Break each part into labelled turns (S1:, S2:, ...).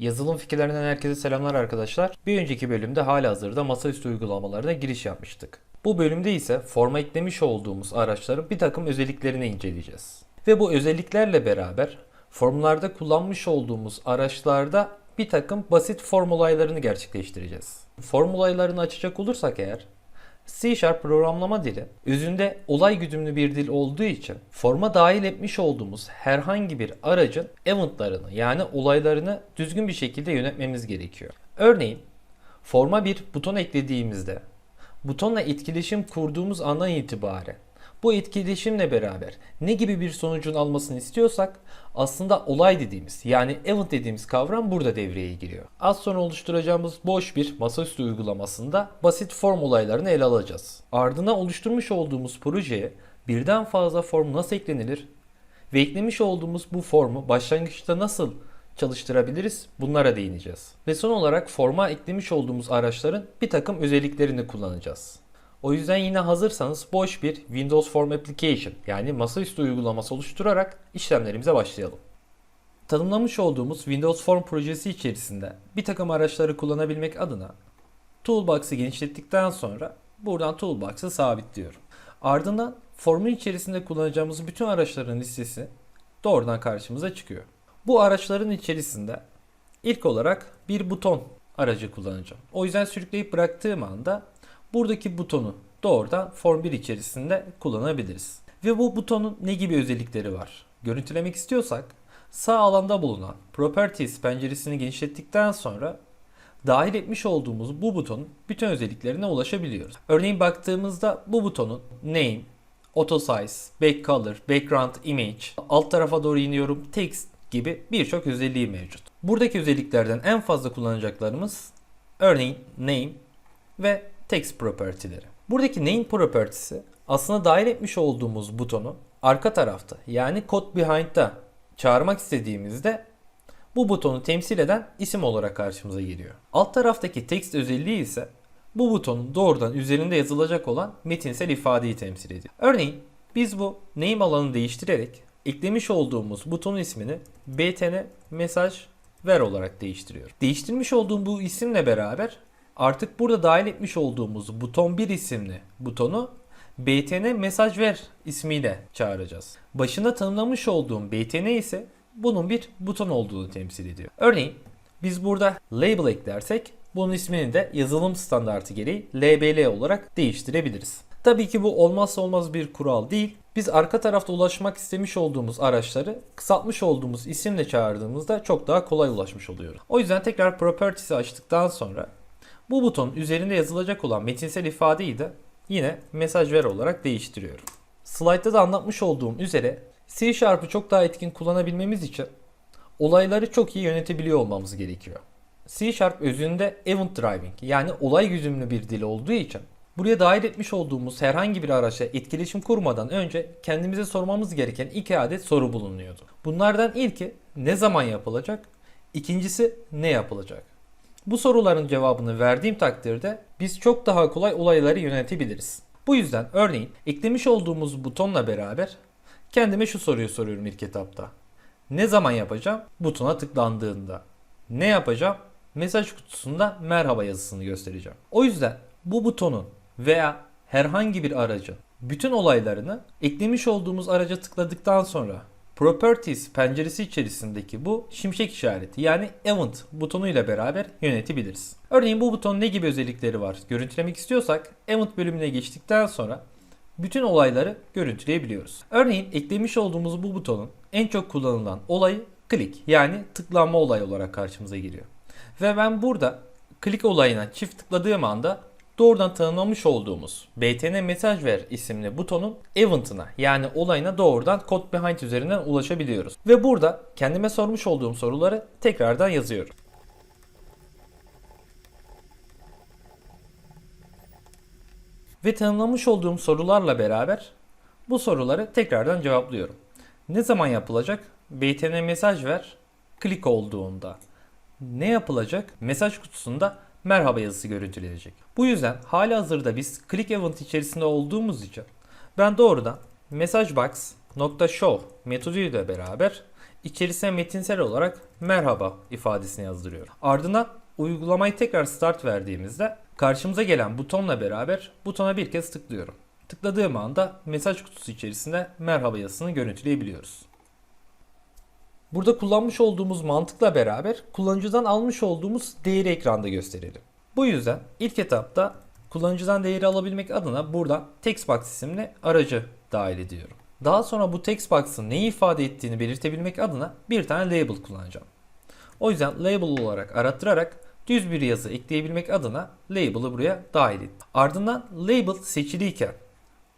S1: Yazılım fikirlerinden herkese selamlar arkadaşlar. Bir önceki bölümde halihazırda masaüstü uygulamalarına giriş yapmıştık. Bu bölümde ise forma eklemiş olduğumuz araçların bir takım özelliklerini inceleyeceğiz. Ve bu özelliklerle beraber formlarda kullanmış olduğumuz araçlarda bir takım basit form olaylarını gerçekleştireceğiz. Form olaylarını açacak olursak eğer C Sharp programlama dili özünde olay güdümlü bir dil olduğu için forma dahil etmiş olduğumuz herhangi bir aracın eventlarını yani olaylarını düzgün bir şekilde yönetmemiz gerekiyor. Örneğin forma bir buton eklediğimizde butonla etkileşim kurduğumuz andan itibaren bu etkileşimle beraber ne gibi bir sonucun almasını istiyorsak aslında olay dediğimiz yani event dediğimiz kavram burada devreye giriyor. Az sonra oluşturacağımız boş bir masaüstü uygulamasında basit form olaylarını ele alacağız. Ardına oluşturmuş olduğumuz projeye birden fazla form nasıl eklenir ve eklemiş olduğumuz bu formu başlangıçta nasıl çalıştırabiliriz bunlara değineceğiz. Ve son olarak forma eklemiş olduğumuz araçların bir takım özelliklerini kullanacağız. O yüzden yine hazırsanız boş bir Windows Form Application yani masaüstü uygulaması oluşturarak işlemlerimize başlayalım. Tanımlamış olduğumuz Windows Form projesi içerisinde bir takım araçları kullanabilmek adına Toolbox'ı genişlettikten sonra buradan Toolbox'ı sabitliyorum. Ardından formun içerisinde kullanacağımız bütün araçların listesi doğrudan karşımıza çıkıyor. Bu araçların içerisinde ilk olarak bir buton aracı kullanacağım. O yüzden sürükleyip bıraktığım anda buradaki butonu doğrudan Form 1 içerisinde kullanabiliriz. Ve bu butonun ne gibi özellikleri var? Görüntülemek istiyorsak sağ alanda bulunan Properties penceresini genişlettikten sonra dahil etmiş olduğumuz bu butonun bütün özelliklerine ulaşabiliyoruz. Örneğin baktığımızda bu butonun name, auto size, back color, background image, alt tarafa doğru iniyorum text gibi birçok özelliği mevcut. Buradaki özelliklerden en fazla kullanacaklarımız örneğin name ve text property'leri. Buradaki name property'si aslında dahil etmiş olduğumuz butonu arka tarafta yani code behind'da çağırmak istediğimizde bu butonu temsil eden isim olarak karşımıza geliyor. Alt taraftaki text özelliği ise bu butonun doğrudan üzerinde yazılacak olan metinsel ifadeyi temsil ediyor. Örneğin biz bu name alanını değiştirerek eklemiş olduğumuz butonun ismini btn mesaj ver olarak değiştiriyorum. Değiştirmiş olduğum bu isimle beraber artık burada dahil etmiş olduğumuz buton 1 isimli butonu btn mesaj ver ismiyle çağıracağız. Başında tanımlamış olduğum btn ise bunun bir buton olduğunu temsil ediyor. Örneğin biz burada label eklersek bunun ismini de yazılım standartı gereği LBL olarak değiştirebiliriz. Tabii ki bu olmazsa olmaz bir kural değil. Biz arka tarafta ulaşmak istemiş olduğumuz araçları kısaltmış olduğumuz isimle çağırdığımızda çok daha kolay ulaşmış oluyoruz. O yüzden tekrar Properties'i açtıktan sonra bu butonun üzerinde yazılacak olan metinsel ifadeyi de yine mesaj ver olarak değiştiriyorum. Slide'da da anlatmış olduğum üzere C Sharp'ı çok daha etkin kullanabilmemiz için olayları çok iyi yönetebiliyor olmamız gerekiyor. C Sharp özünde event driving yani olay güdümlü bir dil olduğu için buraya dahil etmiş olduğumuz herhangi bir araçla etkileşim kurmadan önce kendimize sormamız gereken iki adet soru bulunuyordu. Bunlardan ilki ne zaman yapılacak? İkincisi ne yapılacak? Bu soruların cevabını verdiğim takdirde biz çok daha kolay olayları yönetebiliriz. Bu yüzden örneğin eklemiş olduğumuz butonla beraber kendime şu soruyu soruyorum ilk etapta. Ne zaman yapacağım? Butona tıklandığında. Ne yapacağım? Mesaj kutusunda merhaba yazısını göstereceğim. O yüzden bu butonun veya herhangi bir aracın bütün olaylarını eklemiş olduğumuz araca tıkladıktan sonra Properties penceresi içerisindeki bu şimşek işareti yani Event butonuyla beraber yönetebiliriz. Örneğin bu butonun ne gibi özellikleri var görüntülemek istiyorsak Event bölümüne geçtikten sonra bütün olayları görüntüleyebiliyoruz. Örneğin eklemiş olduğumuz bu butonun en çok kullanılan olayı klik yani tıklanma olayı olarak karşımıza geliyor. Ve ben burada klik olayına çift tıkladığım anda doğrudan tanımlamış olduğumuz btn mesaj ver isimli butonun event'ına yani olayına doğrudan code behind üzerinden ulaşabiliyoruz. Ve burada kendime sormuş olduğum soruları tekrardan yazıyorum. Ve tanımlamış olduğum sorularla beraber bu soruları tekrardan cevaplıyorum. Ne zaman yapılacak? btn mesaj ver klik olduğunda. Ne yapılacak? Mesaj kutusunda merhaba yazısı görüntülenecek. Bu yüzden hali hazırda biz click event içerisinde olduğumuz için ben doğrudan messagebox.show metoduyla beraber içerisine metinsel olarak merhaba ifadesini yazdırıyorum. Ardından uygulamayı tekrar start verdiğimizde karşımıza gelen butonla beraber butona bir kez tıklıyorum. Tıkladığım anda mesaj kutusu içerisinde merhaba yazısını görüntüleyebiliyoruz. Burada kullanmış olduğumuz mantıkla beraber kullanıcıdan almış olduğumuz değeri ekranda gösterelim. Bu yüzden ilk etapta kullanıcıdan değeri alabilmek adına burada textbox isimli aracı dahil ediyorum. Daha sonra bu textbox'ın neyi ifade ettiğini belirtebilmek adına bir tane label kullanacağım. O yüzden label olarak arattırarak düz bir yazı ekleyebilmek adına label'ı buraya dahil ettim. Ardından label seçiliyken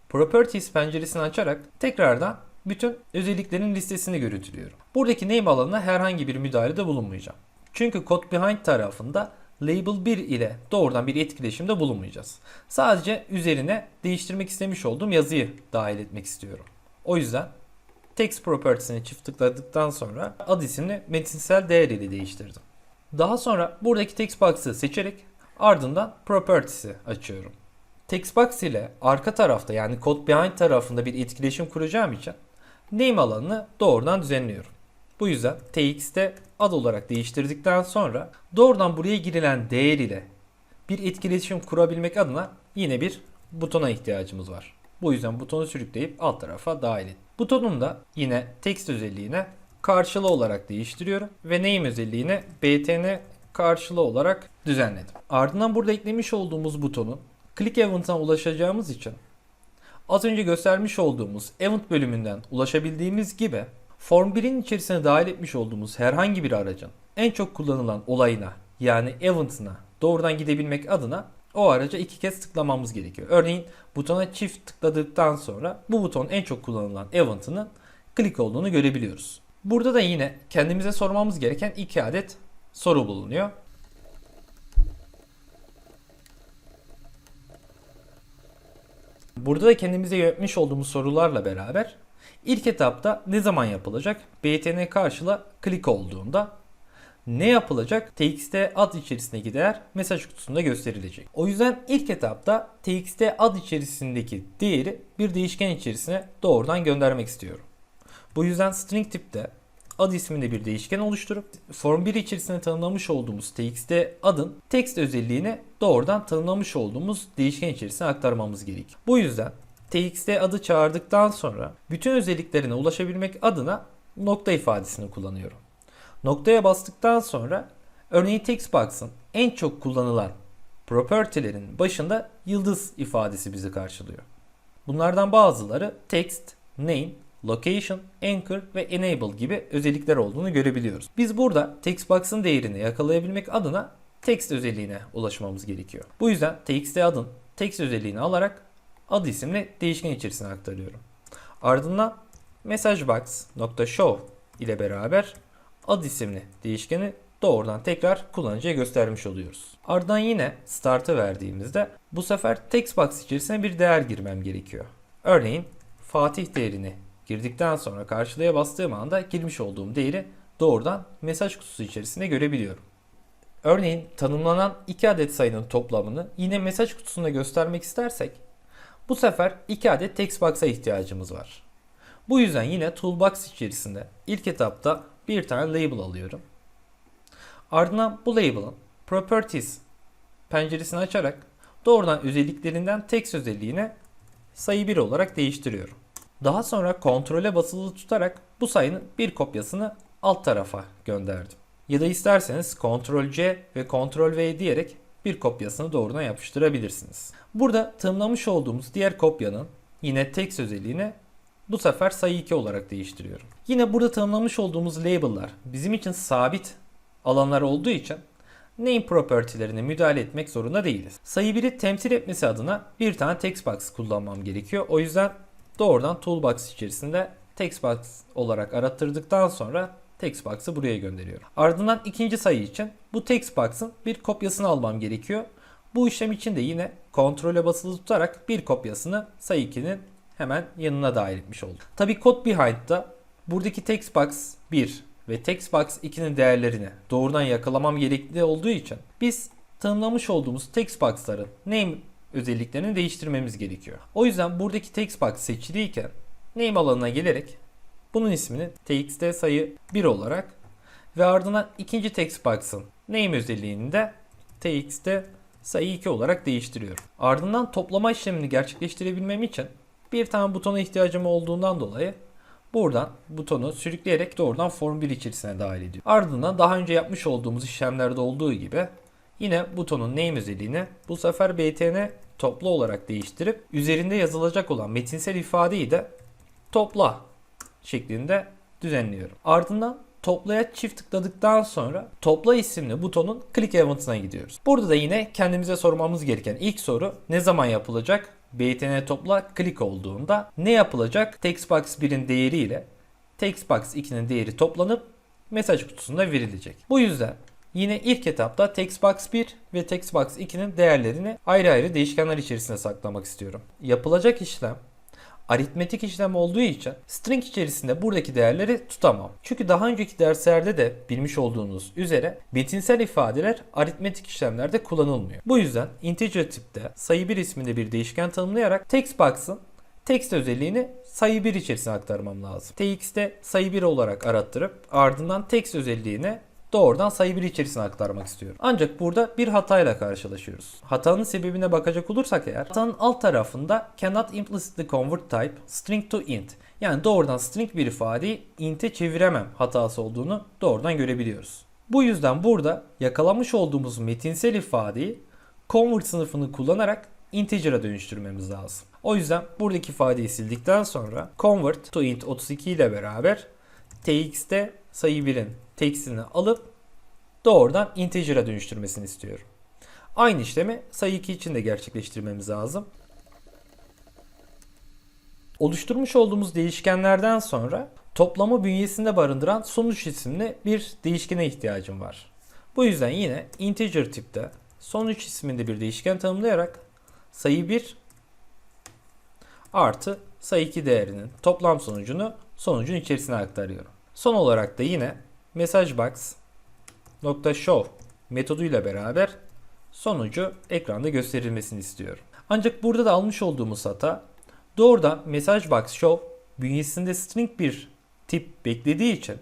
S1: Properties penceresini açarak tekrardan bütün özelliklerin listesini görüntülüyorum. Buradaki name alanına herhangi bir müdahalede bulunmayacağım. Çünkü code behind tarafında label 1 ile doğrudan bir etkileşimde bulunmayacağız. Sadece üzerine değiştirmek istemiş olduğum yazıyı dahil etmek istiyorum. O yüzden text propertiesini çift tıkladıktan sonra ad isimli metinsel değer ile değiştirdim. Daha sonra buradaki text box'ı seçerek ardından properties'i açıyorum. Textbox ile arka tarafta yani code behind tarafında bir etkileşim kuracağım için name alanını doğrudan düzenliyorum. Bu yüzden tx'te ad olarak değiştirdikten sonra doğrudan buraya girilen değer ile bir etkileşim kurabilmek adına yine bir butona ihtiyacımız var. Bu yüzden butonu sürükleyip alt tarafa dahil et. Butonun da yine text özelliğine karşılığı olarak değiştiriyorum ve name özelliğine btn karşılığı olarak düzenledim. Ardından burada eklemiş olduğumuz butonun click event'a ulaşacağımız için az önce göstermiş olduğumuz event bölümünden ulaşabildiğimiz gibi Form 1'in içerisine dahil etmiş olduğumuz herhangi bir aracın en çok kullanılan olayına yani event'ına doğrudan gidebilmek adına o araca iki kez tıklamamız gerekiyor. Örneğin butona çift tıkladıktan sonra bu buton en çok kullanılan event'ının click olduğunu görebiliyoruz. Burada da yine kendimize sormamız gereken iki adet soru bulunuyor. Burada da kendimize yönetmiş olduğumuz sorularla beraber ilk etapta ne zaman yapılacak? BTN karşıla click olduğunda ne yapılacak? TXT ad içerisindeki değer mesaj kutusunda gösterilecek. O yüzden ilk etapta TXT ad içerisindeki değeri bir değişken içerisine doğrudan göndermek istiyorum. Bu yüzden string tipte ad isminde bir değişken oluşturup form 1 içerisinde tanımlamış olduğumuz txt adın text özelliğini doğrudan tanımlamış olduğumuz değişken içerisine aktarmamız gerekiyor. Bu yüzden txt adı çağırdıktan sonra bütün özelliklerine ulaşabilmek adına nokta ifadesini kullanıyorum. Noktaya bastıktan sonra örneğin textbox'ın en çok kullanılan property'lerin başında yıldız ifadesi bizi karşılıyor. Bunlardan bazıları text, name, location, anchor ve enable gibi özellikler olduğunu görebiliyoruz. Biz burada textbox'ın değerini yakalayabilmek adına text özelliğine ulaşmamız gerekiyor. Bu yüzden txt adın text özelliğini alarak ad isimli değişken içerisine aktarıyorum. Ardından messagebox.show ile beraber ad isimli değişkeni doğrudan tekrar kullanıcıya göstermiş oluyoruz. Ardından yine start'ı verdiğimizde bu sefer textbox içerisine bir değer girmem gerekiyor. Örneğin Fatih değerini girdikten sonra karşılaya bastığım anda girmiş olduğum değeri doğrudan mesaj kutusu içerisinde görebiliyorum. Örneğin tanımlanan 2 adet sayının toplamını yine mesaj kutusunda göstermek istersek bu sefer 2 adet textbox'a ihtiyacımız var. Bu yüzden yine toolbox içerisinde ilk etapta bir tane label alıyorum. Ardından bu label'ın properties penceresini açarak doğrudan özelliklerinden text özelliğine sayı 1 olarak değiştiriyorum. Daha sonra kontrole basılı tutarak bu sayının bir kopyasını alt tarafa gönderdim. Ya da isterseniz Ctrl C ve Ctrl V diyerek bir kopyasını doğrudan yapıştırabilirsiniz. Burada tanımlamış olduğumuz diğer kopyanın yine text özelliğine bu sefer sayı 2 olarak değiştiriyorum. Yine burada tanımlamış olduğumuz label'lar bizim için sabit alanlar olduğu için name property'lerine müdahale etmek zorunda değiliz. Sayı 1'i temsil etmesi adına bir tane text box kullanmam gerekiyor. O yüzden doğrudan toolbox içerisinde textbox olarak arattırdıktan sonra textbox'ı buraya gönderiyorum. Ardından ikinci sayı için bu textbox'ın bir kopyasını almam gerekiyor. Bu işlem için de yine kontrole basılı tutarak bir kopyasını sayı 2'nin hemen yanına dahil etmiş oldum. Tabi code behind'da buradaki textbox 1 ve textbox 2'nin değerlerini doğrudan yakalamam gerekli olduğu için biz tanımlamış olduğumuz Bunun ismini txt sayı 1 olarak ve ardından ikinci text box'ın name özelliğini de txt sayı 2 olarak değiştiriyorum. Ardından toplama işlemini gerçekleştirebilmem için bir tane butona ihtiyacım olduğundan dolayı buradan butonu sürükleyerek doğrudan form 1 içerisine dahil ediyor. Ardından daha önce yapmış olduğumuz işlemlerde olduğu gibi yine butonun name özelliğini bu sefer btn topla olarak değiştirip üzerinde yazılacak olan metinsel ifadeyi de topla şeklinde düzenliyorum. Ardından toplaya çift tıkladıktan sonra topla isimli butonun click event'ına gidiyoruz. Burada da yine kendimize sormamız gereken ilk soru ne zaman yapılacak? btn topla click olduğunda ne yapılacak? Textbox 1'in değeri ile Textbox 2'nin değeri toplanıp mesaj kutusunda verilecek. Bu yüzden yine ilk etapta Textbox 1 ve Textbox 2'nin değerlerini ayrı ayrı değişkenler içerisinde saklamak istiyorum. Yapılacak işlem aritmetik işlem olduğu için string içerisinde buradaki değerleri tutamam. Çünkü daha önceki derslerde de bilmiş olduğunuz üzere metinsel ifadeler aritmetik işlemlerde kullanılmıyor. Bu yüzden integer tipte sayı 1 isminde bir değişken tanımlayarak textbox'ın text özelliğini sayı 1 içerisine aktarmam lazım. tx'te sayı 1 olarak arattırıp ardından text özelliğini doğrudan sayı 1 içerisine aktarmak istiyorum. Ancak burada bir hatayla karşılaşıyoruz. Hatanın sebebine bakacak olursak eğer hatanın alt tarafında cannot implicitly convert type string to int yani doğrudan string bir ifadeyi int'e çeviremem hatası olduğunu doğrudan görebiliyoruz. Bu yüzden burada yakalamış olduğumuz metinsel ifadeyi convert sınıfını kullanarak integer'a dönüştürmemiz lazım. O yüzden buradaki ifadeyi sildikten sonra convert to int 32 ile beraber tx'te sayı 1'in textini alıp doğrudan integer'a dönüştürmesini istiyorum. Aynı işlemi sayı 2 için de gerçekleştirmemiz lazım. Oluşturmuş olduğumuz değişkenlerden sonra toplamı bünyesinde barındıran sonuç isimli bir değişkene ihtiyacım var. Bu yüzden yine integer tipte sonuç isminde bir değişken tanımlayarak sayı 1 artı sayı 2 değerinin toplam sonucunu sonucun içerisine aktarıyorum. Son olarak da yine messagebox nokta show metoduyla beraber sonucu ekranda gösterilmesini istiyorum. Ancak burada da almış olduğumuz hata doğrudan messagebox show bünyesinde string bir tip beklediği için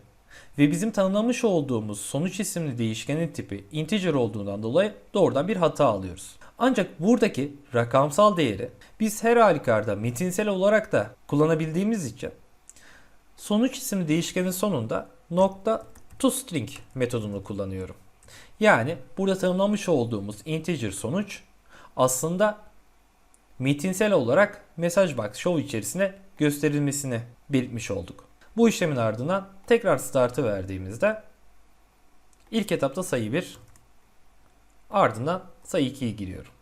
S1: ve bizim tanımlamış olduğumuz sonuç isimli değişkenin tipi integer olduğundan dolayı doğrudan bir hata alıyoruz. Ancak buradaki rakamsal değeri biz her halükarda metinsel olarak da kullanabildiğimiz için sonuç isimli değişkenin sonunda nokta toString metodunu kullanıyorum. Yani burada tanımlamış olduğumuz integer sonuç aslında metinsel olarak messagebox show içerisine gösterilmesini belirtmiş olduk. Bu işlemin ardından tekrar startı verdiğimizde ilk etapta sayı 1 ardından sayı 2'yi giriyorum.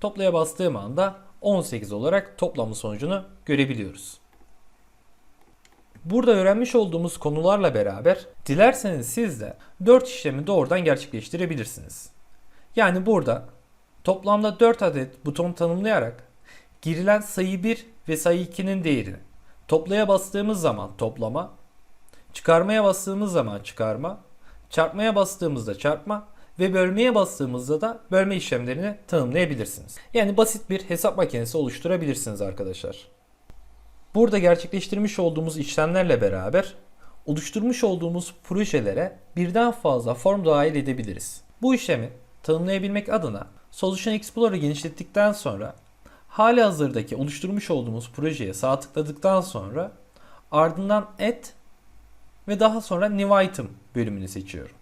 S1: Toplaya bastığım anda 18 olarak toplamı sonucunu görebiliyoruz. Burada öğrenmiş olduğumuz konularla beraber dilerseniz siz de 4 işlemi doğrudan gerçekleştirebilirsiniz. Yani burada toplamda 4 adet buton tanımlayarak girilen sayı 1 ve sayı 2'nin değerini toplaya bastığımız zaman toplama, çıkarmaya bastığımız zaman çıkarma, çarpmaya bastığımızda çarpma ve bölmeye bastığımızda da bölme işlemlerini tanımlayabilirsiniz. Yani basit bir hesap makinesi oluşturabilirsiniz arkadaşlar. Burada gerçekleştirmiş olduğumuz işlemlerle beraber oluşturmuş olduğumuz projelere birden fazla form dahil edebiliriz. Bu işlemi tanımlayabilmek adına Solution Explorer'ı genişlettikten sonra hali hazırdaki oluşturmuş olduğumuz projeye sağ tıkladıktan sonra ardından Add ve daha sonra New Item bölümünü seçiyorum.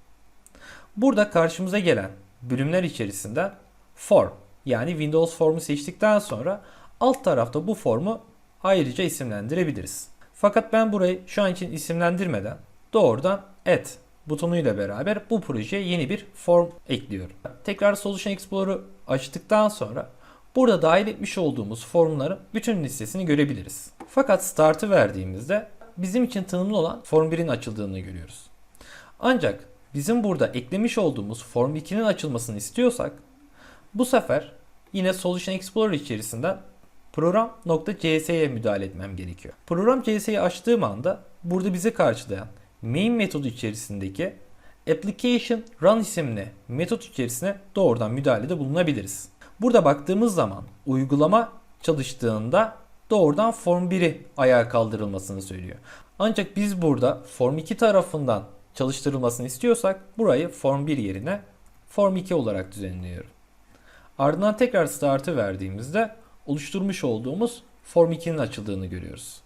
S1: Burada karşımıza gelen bölümler içerisinden Form yani Windows Form'u seçtikten sonra alt tarafta bu formu ayrıca isimlendirebiliriz. Fakat ben burayı şu an için isimlendirmeden doğrudan Add butonuyla beraber bu projeye yeni bir form ekliyorum. Tekrar Solution Explorer'ı açtıktan sonra burada dahil etmiş olduğumuz formların bütün listesini görebiliriz. Fakat Start'ı verdiğimizde bizim için tanımlı olan Form 1'in açıldığını görüyoruz. Ancak bizim burada eklemiş olduğumuz Form 2'nin açılmasını istiyorsak bu sefer yine Solution Explorer içerisinden program.cs'ye müdahale etmem gerekiyor. Program CS'yi açtığım anda burada bizi karşılayan main metodu içerisindeki application run isimli metot içerisine doğrudan müdahalede bulunabiliriz. Burada baktığımız zaman uygulama çalıştığında doğrudan Form 1'i ayağa kaldırılmasını söylüyor. Ancak biz burada Form 2 tarafından çalıştırılmasını istiyorsak burayı Form 1 yerine Form 2 olarak düzenliyorum. Ardından tekrar start'ı verdiğimizde oluşturmuş olduğumuz Form 2'nin açıldığını görüyoruz.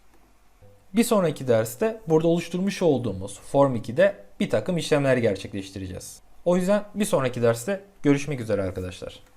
S1: Bir sonraki derste burada oluşturmuş olduğumuz Form 2'de bir takım işlemler gerçekleştireceğiz. O yüzden bir sonraki derste görüşmek üzere arkadaşlar.